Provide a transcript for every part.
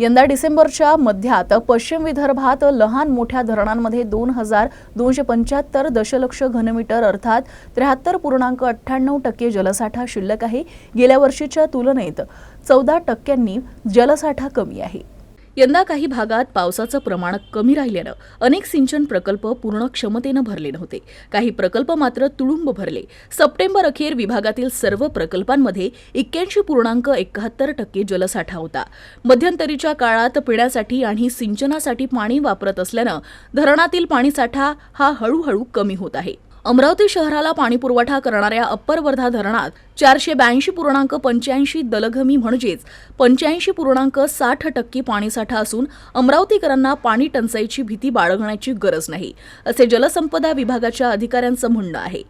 यंदा डिसेंबरच्या मध्यात पश्चिम विदर्भात लहान मोठ्या धरणांमध्ये दोन हजार दोनशे पंच्याहत्तर दशलक्ष घनमीटर अर्थात त्र्याहत्तर पूर्णांक अठ्ठ्याण्णव टक्के जलसाठा शिल्लक आहे. गेल्या वर्षीच्या तुलनेत चौदा टक्क्यांनी जलसाठा कमी आहे. यंदा काही भागात पावसाचं प्रमाण कमी राहिल्यानं अनेक सिंचन प्रकल्प पूर्ण क्षमतेनं भरले नव्हते. काही प्रकल्प मात्र तुडुंब भरले. सप्टेंबर अखेर विभागातील सर्व प्रकल्पांमध्ये एक्क्याऐंशी पूर्णांक एकाहत्तर टक्के जलसाठा होता. मध्यंतरीच्या काळात पिण्यासाठी आणि सिंचनासाठी पाणी वापरत असल्यानं धरणातील पाणीसाठा हा हळूहळू कमी होत आहे. अमरावती शहराला पाणीपुरवठा करणाऱ्या अप्पर वर्धा धरणात चारशे ब्याऐंशी पूर्णांक पंच्याऐंशी दलघमी म्हणजेच पंच्याऐंशी पूर्णांक साठ टक्के पाणीसाठा असून अमरावतीकरांना पाणी टंचाईची भीती बाळगण्याची गरज नाही असे जलसंपदा विभागाच्या अधिकाऱ्यांचं म्हणणं आहे.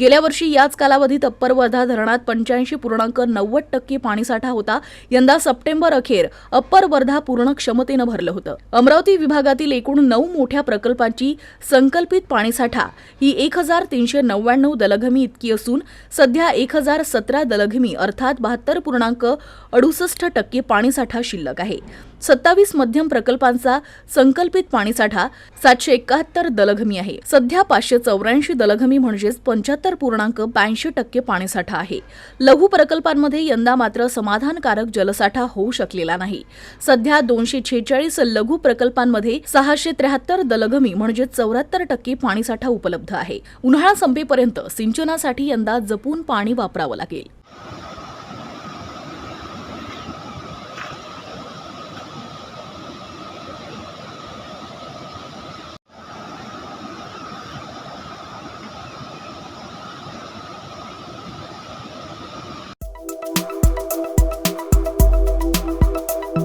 गेल्या वर्षी याच कालावधीत अप्पर वर्धा धरणात पंच्याऐंशी पूर्णांक नव्वद टक्के पाणीसाठा होता. यंदा सप्टेंबर अखेर अप्पर वर्धा पूर्ण क्षमतेनं भरलं होतं. अमरावती विभागातील एकूण नऊ मोठ्या प्रकल्पांची संकल्पित पाणीसाठा ही एक हजार तीनशे नव्याण्णव दलघमी इतकी असून सध्या एक हजार सतरा दलघमी अर्थात बहात्तर पूर्णांक अडुसष्ट टक्के पाणीसाठा शिल्लक आहे. सत्तावीस मध्यम प्रकल्पांचा संकल्पित पाणीसाठा सातशे एकाहत्तर दलघमी आहे. सध्या पाचशे चौऱ्याऐंशी दलघमी म्हणजेच पंच्याहत्तर पूर्णांक ब्याऐंशी टक्के पाणीसाठा आहे. लघु प्रकल्पांमध्ये यंदा मात्र समाधानकारक जलसाठा होऊ शकलेला नाही. सध्या दोनशे छेचाळीस लघु प्रकल्पांमध्ये सहाशे त्र्याहत्तर दलघमी म्हणजे चौऱ्याहत्तर टक्के पाणीसाठा उपलब्ध आहे. उन्हाळा संपेपर्यंत सिंचनासाठी यंदा जपून पाणी वापरावं लागेल.